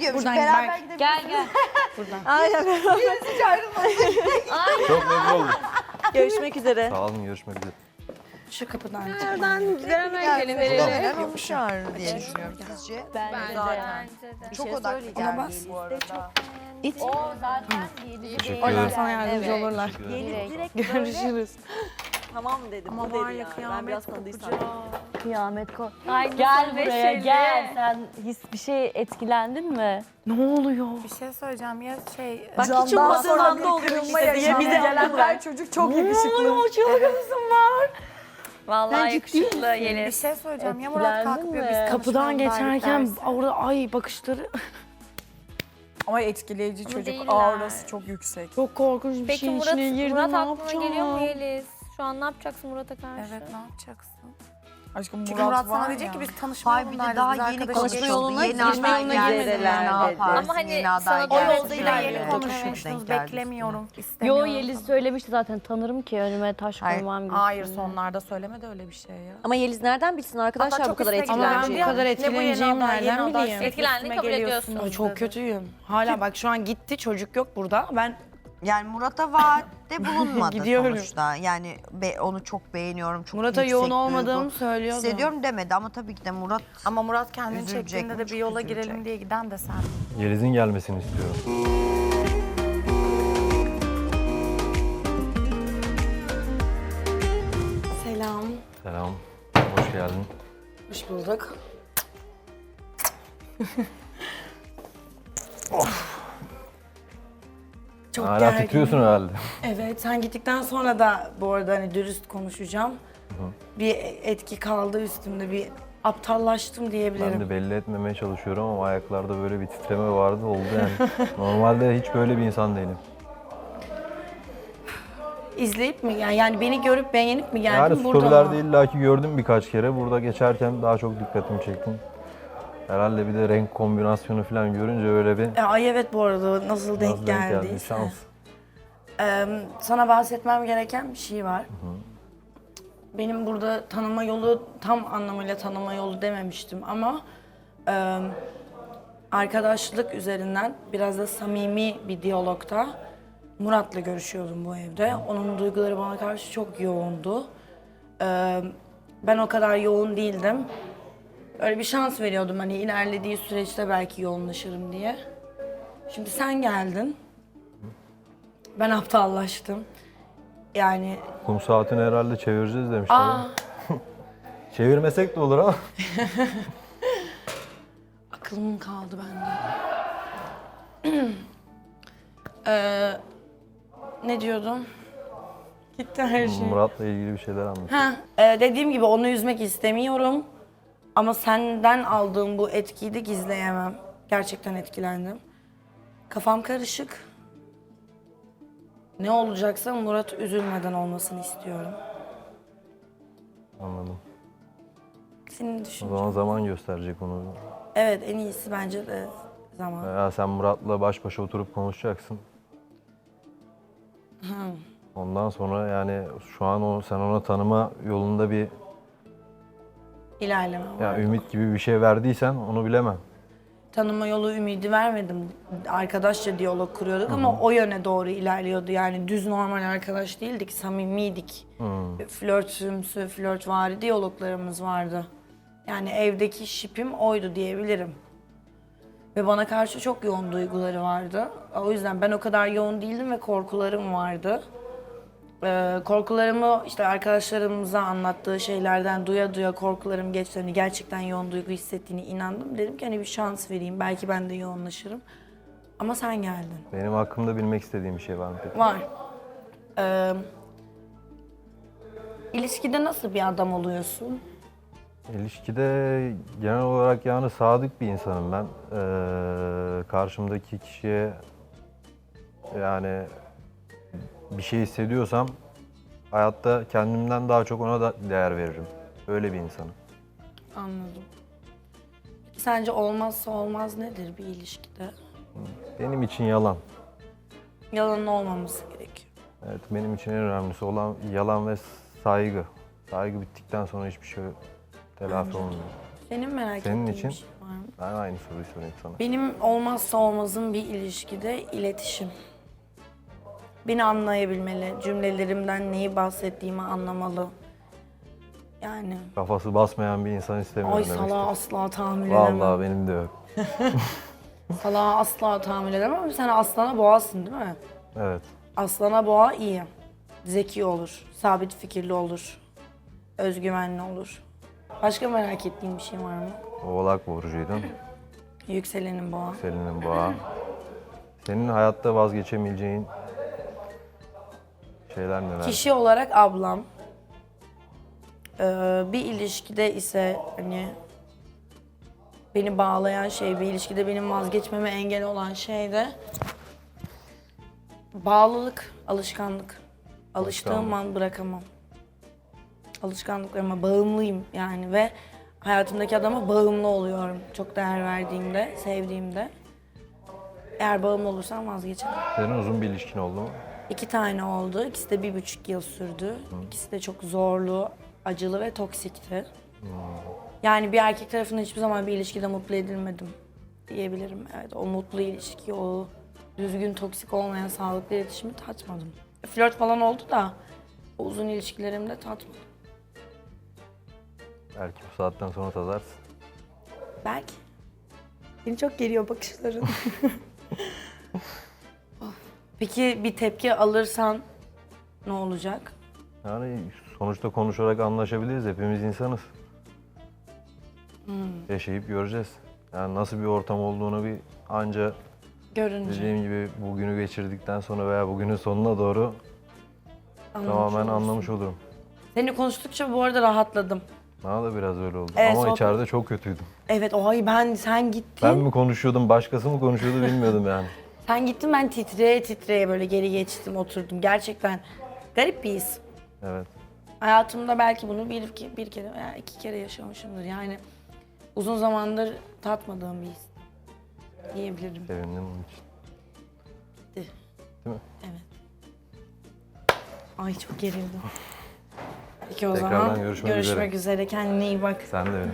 gidiyormuş. Buradan Beraber Berk. gidebiliriz. Gel gel. Aynen. Hiç ayrılmayın. Çok memnun oldum. Görüşmek üzere. Sağ olun görüşmek üzere. Şu kapıdan. Hemen gelin verelim. Yapmışlar diye düşünüyorum sizce. Bence Zaten. de. Çok odaklı geldi bu arada. O zaten Teşekkür Onlar ederim. sana yardımcı olurlar. Görüşürüz. Tamam dedim. Ama dedi var ya yani. Ben kıyamet biraz tanıdıysam. Kıyamet ko. Ay, Gel buraya gel. Sen his bir şey etkilendin mi? Ne oluyor? Bir şey söyleyeceğim ya şey... Bak hiç ummadığın anda oluyor işte diye bize gelen her çocuk çok yakışıklı. Vallahi yakışıklı Bir Yeliz. şey söyleyeceğim ya Murat Etkilendin kalkmıyor mi? biz Kapıdan geçerken orada ay bakışları Ama etkileyici çocuk. değiller. Aurası çok yüksek. çok korkunç bir Peki şeyin Murat, içine girdim. Murat ne aklına yapacağım? geliyor mu Yeliz? Şu an ne yapacaksın Murat'a karşı? Evet ne yapacaksın? Aşkım Çünkü Murat, Murat, var sana diyecek ya. ki biz tanışma Hayır bir de daha yeni konuşma yoluna Yeni girmek yoluna girmediler? Ama hani sana o yolda yeni konuşmuştunuz beklemiyorum Yo istemiyorum. Yeliz söylemişti zaten tanırım ki önüme taş Hayır. koymam gibi. Hayır sonlarda söylemedi öyle bir şey ya. Ama Yeliz nereden bilsin arkadaşlar bu kadar Ama ben bu kadar etkileneceğimi nereden bileyim? Etkilendiğini kabul ediyorsun. Ay, çok kötüyüm. Hala bak şu an gitti çocuk yok burada. Ben Yani Murat'a vaatte bulunmadı Gidiyorum. sonuçta. Yani be- onu çok beğeniyorum. Çok Murat'a yüksek yoğun duygu olmadığımı söylüyordu. Hissediyorum demedi ama tabii ki de Murat Ama Murat kendini Üzülecek çektiğinde mi? de bir Çok yola üzülecek. girelim diye giden de sen. Yeliz'in gelmesini istiyorum. Selam. Selam. Hoş geldin. Hoş bulduk. Çok Hala gerginim. titriyorsun herhalde. Evet, sen gittikten sonra da bu arada hani dürüst konuşacağım. Bir etki kaldı üstümde, bir aptallaştım diyebilirim. Ben de belli etmemeye çalışıyorum ama ayaklarda böyle bir titreme vardı oldu yani. Normalde hiç böyle bir insan değilim. İzleyip mi yani, yani beni görüp beğenip mi geldin Yani burada? storylerde illaki gördüm birkaç kere. Burada geçerken daha çok dikkatimi çektin. Herhalde bir de renk kombinasyonu falan görünce öyle bir E, Ay evet bu arada nasıl denk denk geldi geldiyse. şans. Ee, sana bahsetmem gereken bir şey var. Benim burada tanıma yolu tam anlamıyla tanıma yolu dememiştim ama e, arkadaşlık üzerinden biraz da samimi bir diyalogta Murat'la görüşüyordum bu evde. Onun duyguları bana karşı çok yoğundu. Ee, ben o kadar yoğun değildim. Öyle bir şans veriyordum hani ilerlediği süreçte belki yoğunlaşırım diye. Şimdi sen geldin. Ben aptallaştım. Yani Kum saatini herhalde çevireceğiz demişler. aa Çevirmesek de olur ama. aklım kaldı bende. Ee, ne diyordum? Gitti her şey. Murat'la ilgili bir şeyler anlat. Ha, e, dediğim gibi onu üzmek istemiyorum. Ama senden aldığım bu etkiyi de gizleyemem. Gerçekten etkilendim. Kafam karışık. Ne olacaksa Murat üzülmeden olmasını istiyorum. Anladım. Senin O düşüncen. zaman zaman gösterecek onu. Evet en iyisi bence de zaman. Ya sen Murat'la baş başa oturup konuşacaksın. Ondan sonra yani şu an o sen ona tanıma yolunda bir İlerleme var. ya ümit gibi bir şey verdiysen onu bilemem. Tanıma yolu ümidi vermedim. Arkadaşça diyalog kuruyorduk ama o yöne doğru ilerliyordu. Yani düz normal arkadaş değildik, samimiydik. Flörtümsü, flörtvari diyaloglarımız vardı. Yani evdeki şipim oydu diyebilirim. Ve bana karşı çok yoğun duyguları vardı. O yüzden ben o kadar yoğun değildim ve korkularım vardı. Ee, korkularımı işte arkadaşlarımıza anlattığı şeylerden duya duya korkularım geçti. Hani gerçekten yoğun duygu hissettiğini inandım. Dedim ki hani bir şans vereyim. Belki ben de yoğunlaşırım. Ama sen geldin. Benim hakkımda bilmek istediğim bir şey var mı peki? Var. Ee, ilişkide nasıl bir adam oluyorsun? İlişkide genel olarak yani sadık bir insanım ben. Ee, karşımdaki kişiye yani bir şey hissediyorsam hayatta kendimden daha çok ona da değer veririm. Öyle bir insanım. Anladım. Sence olmazsa olmaz nedir bir ilişkide? Benim için yalan. Yalanın olmaması gerekiyor. Evet benim için en önemlisi olan yalan ve saygı. Saygı bittikten sonra hiçbir şey telafi olmuyor. Senin merak Senin ettiğin için? bir şey var mı? Ben aynı soruyu sorayım sana. Benim olmazsa olmazım bir ilişkide iletişim. Beni anlayabilmeli, cümlelerimden neyi bahsettiğimi anlamalı. Yani Kafası basmayan bir insan istemiyorum ay demek salağa asla tahammül edemem. Vallahi benim de yok. Salağa asla tahammül edemem ama sen aslana boğasın değil mi? Evet. Aslana boğa iyi. Zeki olur, sabit fikirli olur, özgüvenli olur. Başka merak ettiğin bir şey var mı? Oğlak burcuydun. Yükselenin boğa. Selin'in boğa. Senin hayatta vazgeçemeyeceğin şeyler neler? Kişi olarak ablam. Ee, bir ilişkide ise hani beni bağlayan şey, bir ilişkide benim vazgeçmeme engel olan şey de bağlılık, alışkanlık. Alıştığım Alışkanlık. an bırakamam. Alışkanlıklarıma bağımlıyım yani ve hayatımdaki adama bağımlı oluyorum. Çok değer verdiğimde, sevdiğimde. Eğer bağımlı olursam vazgeçemem. Senin uzun bir ilişkin oldu mu? İki tane oldu. İkisi de bir buçuk yıl sürdü. İkisi de çok zorlu, acılı ve toksikti. Yani bir erkek tarafından hiçbir zaman bir ilişkide mutlu edilmedim diyebilirim. Evet, o mutlu ilişki, o düzgün, toksik olmayan sağlıklı iletişimi tatmadım. Flört falan oldu da o uzun ilişkilerimde tatmadım. Belki bu saatten sonra tadarsın. Belki. Beni çok geriyor bakışların. Peki bir tepki alırsan ne olacak? Yani sonuçta konuşarak anlaşabiliriz. Hepimiz insanız. Yaşayıp göreceğiz. Yani nasıl bir ortam olduğunu bir anca Görünce. dediğim gibi bugünü geçirdikten sonra veya bugünün sonuna doğru anlamış tamamen olursun. anlamış olurum. Seni konuştukça bu arada rahatladım. Bana da biraz öyle oldu. Evet, Ama sohbet- içeride çok kötüydüm. Evet o ay ben sen gittin. Ben mi konuşuyordum, başkası mı konuşuyordu bilmiyordum yani. Sen gittin ben titreye titreye böyle geri geçtim oturdum. Gerçekten garip bir his. Evet. Hayatımda belki bunu bir, bir kere veya iki kere yaşamışımdır. Yani uzun zamandır tatmadığım bir his diyebilirim. Sevindim bunun için. Evet. Ay çok gerildim. Peki o Tekrardan zaman görüşmek görüşmek üzere. üzere. Kendine iyi bak. Sen de öyle.